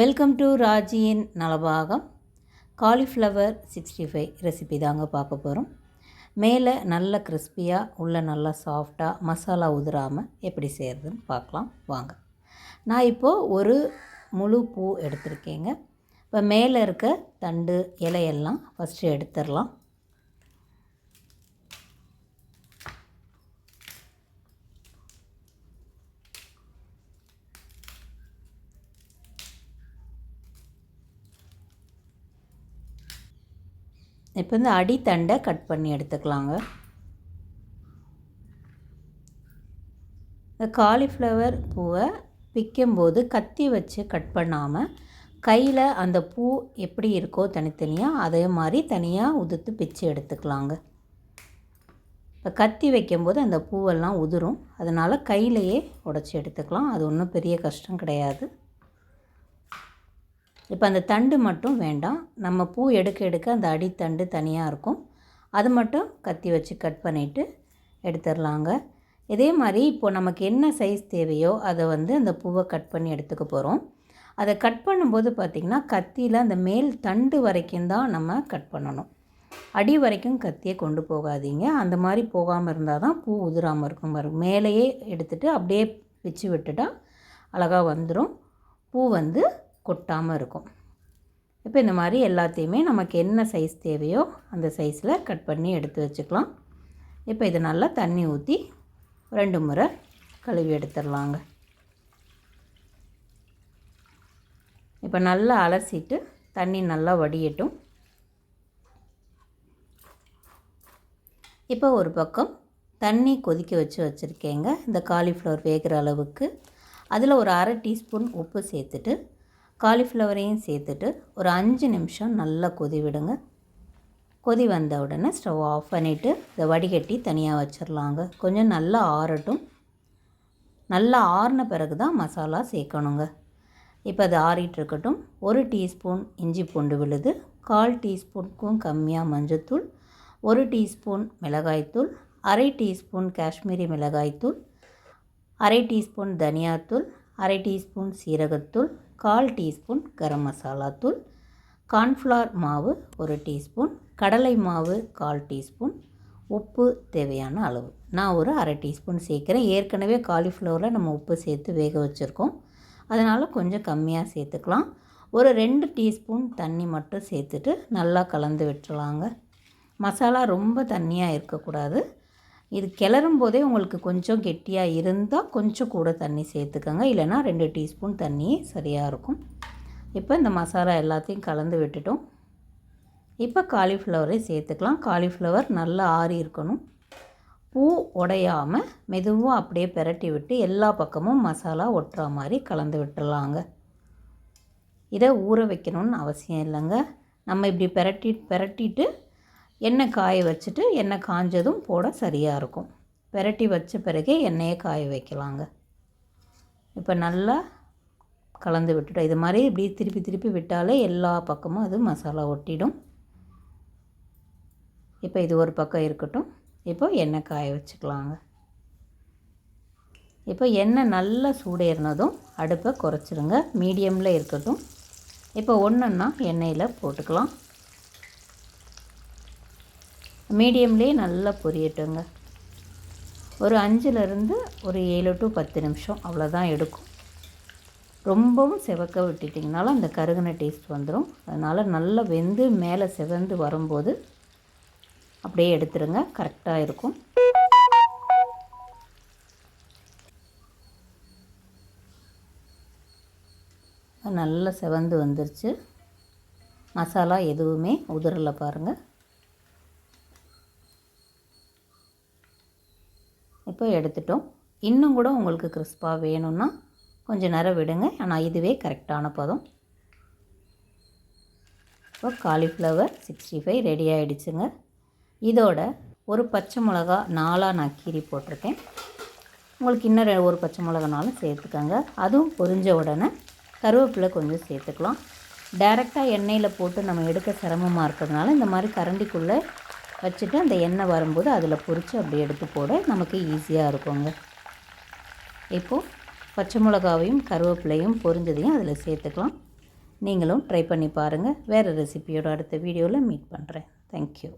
Welcome to ராஜியின் Nalabagam. Cauliflower sixty five recipe தாங்க பார்க்க போகிறோம் மேலே நல்ல கிறிஸ்பியாக உள்ளே நல்லா சாஃப்டாக மசாலா உதிராமல் எப்படி செய்கிறதுன்னு பார்க்கலாம். வாங்க. நான் இப்போது ஒரு முழு பூ எடுத்திருக்கேங்க. இப்போ மேலே இருக்க தண்டு இலையெல்லாம் ஃபஸ்ட்டு எடுத்துடலாம். இப்போ வந்து அடித்தண்டை கட் பண்ணி எடுத்துக்கலாங்க. இந்த காலிஃப்ளவர் பூவை பிக்கும்போது கத்தி வச்சு கட் பண்ணாமல் கையில் அந்த பூ எப்படி இருக்கோ தனித்தனியாக அதே மாதிரி தனியாக உதுத்து பிச்சு எடுத்துக்கலாங்க. இப்போ கத்தி வைக்கும்போது அந்த பூவெல்லாம் உதிரும். அதனால் கையிலையே உடச்சி எடுத்துக்கலாம். அது ஒன்றும் பெரிய கஷ்டம் கிடையாது. இப்போ அந்த தண்டு மட்டும் வேண்டாம். நம்ம பூ எடுக்க எடுக்க அந்த அடித்தண்டு தனியாக இருக்கும். அது மட்டும் கத்தி வச்சு கட் பண்ணிவிட்டு எடுத்துடலாங்க. இதே மாதிரி இப்போது நமக்கு என்ன சைஸ் தேவையோ அதை வந்து அந்த பூவை கட் பண்ணி எடுத்துக்க போகிறோம் அதை கட் பண்ணும்போது பார்த்திங்கன்னா கத்தியில் அந்த மேல் தண்டு வரைக்கும் தான் நம்ம கட் பண்ணணும். அடி வரைக்கும் கத்தியை கொண்டு போகாதீங்க. அந்த மாதிரி போகாமல் இருந்தால் தான் பூ உதிராமல் இருக்கும். பாருங்க மேலேயே எடுத்துகிட்டு அப்படியே வச்சு விட்டுட்டால் அழகாக வந்துடும் பூ வந்து கொட்டாமல் இருக்கும். இப்போ இந்த மாதிரி எல்லாத்தையுமே நமக்கு என்ன சைஸ் தேவையோ அந்த சைஸில் கட் பண்ணி எடுத்து வச்சுக்கலாம். இப்போ இது நல்லா தண்ணி ஊற்றி ரெண்டு முறை கழுவி எடுத்துடலாங்க. இப்போ நல்லா அலசிட்டு தண்ணி நல்லா வடியட்டும். இப்போ ஒரு பக்கம் தண்ணி கொதிக்க வச்சு வச்சுருக்கேங்க. இந்த காலிஃப்ளவர் வேகிற அளவுக்கு. அதில் ஒரு அரை டீஸ்பூன் உப்பு சேர்த்துட்டு காலிஃப்ளவரையும் சேர்த்துட்டு ஒரு அஞ்சு நிமிஷம் நல்லா கொதி விடுங்க. கொதி வந்த உடனே ஸ்டவ் ஆஃப் பண்ணிவிட்டு இதை வடிகட்டி தனியாக வச்சிடலாங்க கொஞ்சம் நல்லா ஆறட்டும். நல்லா ஆறின பிறகு தான் மசாலா சேர்க்கணுங்க. இப்போ அது ஆறிட்டுருக்கட்டும் ஒரு டீஸ்பூன் இஞ்சி பூண்டு விழுது கால் டீஸ்பூனுக்கும் கம்மியாக மஞ்சத்தூள் ஒரு டீஸ்பூன் மிளகாய்த்தூள் அரை டீஸ்பூன் காஷ்மீரி மிளகாய்த்தூள் அரை டீஸ்பூன் தனியாத்தூள் அரை டீஸ்பூன் சீரகத்தூள் கால் டீஸ்பூன் கரம் மசாலா தூள் கார்ன்ஃப்ளவர் மாவு ஒரு டீஸ்பூன் கடலை மாவு கால் டீஸ்பூன் உப்பு தேவையான அளவு. நான் ஒரு அரை டீஸ்பூன் சேர்க்குறேன். ஏற்கனவே காலிஃப்ளவரில் நம்ம உப்பு சேர்த்து வேக வச்சுருக்கோம். அதனால் கொஞ்சம் கம்மியாக சேர்த்துக்கலாம். ஒரு ரெண்டு டீஸ்பூன் தண்ணி மட்டும் சேர்த்துட்டு நல்லா கலந்து விட்டுலாங்க மசாலா ரொம்ப தண்ணியாக இருக்கக்கூடாது. இது கிளறும் போதே உங்களுக்கு கொஞ்சம் கெட்டியாக இருந்தால் கொஞ்சம் கூட தண்ணி சேர்த்துக்கோங்க. இல்லைனா ரெண்டு டீஸ்பூன் தண்ணியே சரியாக இருக்கும். இப்போ இந்த மசாலா எல்லாத்தையும் கலந்து விட்டுட்டோம். இப்போ காலிஃப்ளவரை சேர்த்துக்கலாம். காலிஃப்ளவர் நல்லா ஆறி இருக்கணும். பூ உடையாமல் மெதுவாக அப்படியே பெரட்டி விட்டு எல்லா பக்கமும் மசாலா ஒட்டுற மாதிரி கலந்து விட்டுடலாங்க இதை ஊற வைக்கணும்னு அவசியம் இல்லைங்க. நம்ம இப்படி பெரட்டி பெரட்டிட்டு எண்ணெய் காய வச்சுட்டு எண்ணெய் காஞ்சதும் போட சரியாக இருக்கும். பெரட்டி வச்ச பிறகே எண்ணெயை காய வைக்கலாங்க. இப்போ நல்லா கலந்து விட்டுட்டோம். இது மாதிரி இப்படி திருப்பி திருப்பி விட்டாலே எல்லா பக்கமும் அது மசாலா ஒட்டிடும். இப்போ இது ஒரு பக்கம் இருக்கட்டும். இப்போ எண்ணெய் காய வச்சுக்கலாங்க. இப்போ எண்ணெய் நல்லா சூடேறினதும் அடுப்பை குறைச்சிருங்க. மீடியமில் இருக்கட்டும். இப்போ ஒன்றுன்னா எண்ணெயில் போட்டுக்கலாம். மீடியம்லேயே நல்லா பொரியட்டுங்க. ஒரு அஞ்சுலேருந்து ஒரு ஏழு டு பத்து நிமிஷம் அவ்வளோதான் எடுக்கும். ரொம்பவும் செவக்க விட்டுட்டிங்கனாலும் அந்த கருகின டேஸ்ட் வந்துடும் அதனால் நல்லா வெந்து மேலே செவந்து வரும்போது அப்படியே எடுத்துருங்க. கரெக்டாக இருக்கும். நல்லா செவந்து வந்துருச்சு. மசாலா எதுவுமே உதிரலை பாருங்கள் இப்போ எடுத்துட்டோம். இன்னும் கூட உங்களுக்கு கிறிஸ்பாக வேணும்னா கொஞ்சம் நேரம் விடுங்க. ஆனால் இதுவே கரெக்டான பதம். இப்போ காலிஃப்ளவர் சிக்ஸ்டி ஃபைவ் ரெடி ஆகிடுச்சுங்க இதோட ஒரு பச்சை மிளகா நாலாக நான் கீரி போட்டிருக்கேன். உங்களுக்கு இன்னும் ஒரு பச்சை மிளகானாலும் சேர்த்துக்கோங்க. அதுவும் பொரிஞ்ச உடனே கருவேப்பிலை கொஞ்சம் சேர்த்துக்கலாம். டைரெக்டாக எண்ணெயில் போட்டு நம்ம எடுக்க சிரமமாக இருக்கிறதுனால இந்த மாதிரி கரண்டிக்குள்ளே வச்சுட்டு அந்த எண்ணெய் வரும்போது அதில் பொரித்து அப்படி எடுத்து போட நமக்கு ஈஸியாக இருக்குங்க. இப்போது பச்சை மிளகாவையும் கருவேப்பிலையும் பொரிஞ்சதையும் அதில் சேர்த்துக்கலாம். நீங்களும் ட்ரை பண்ணி பாருங்கள் வேறு ரெசிபியோட அடுத்த வீடியோவில் மீட் பண்ணுறேன் தேங்க்யூ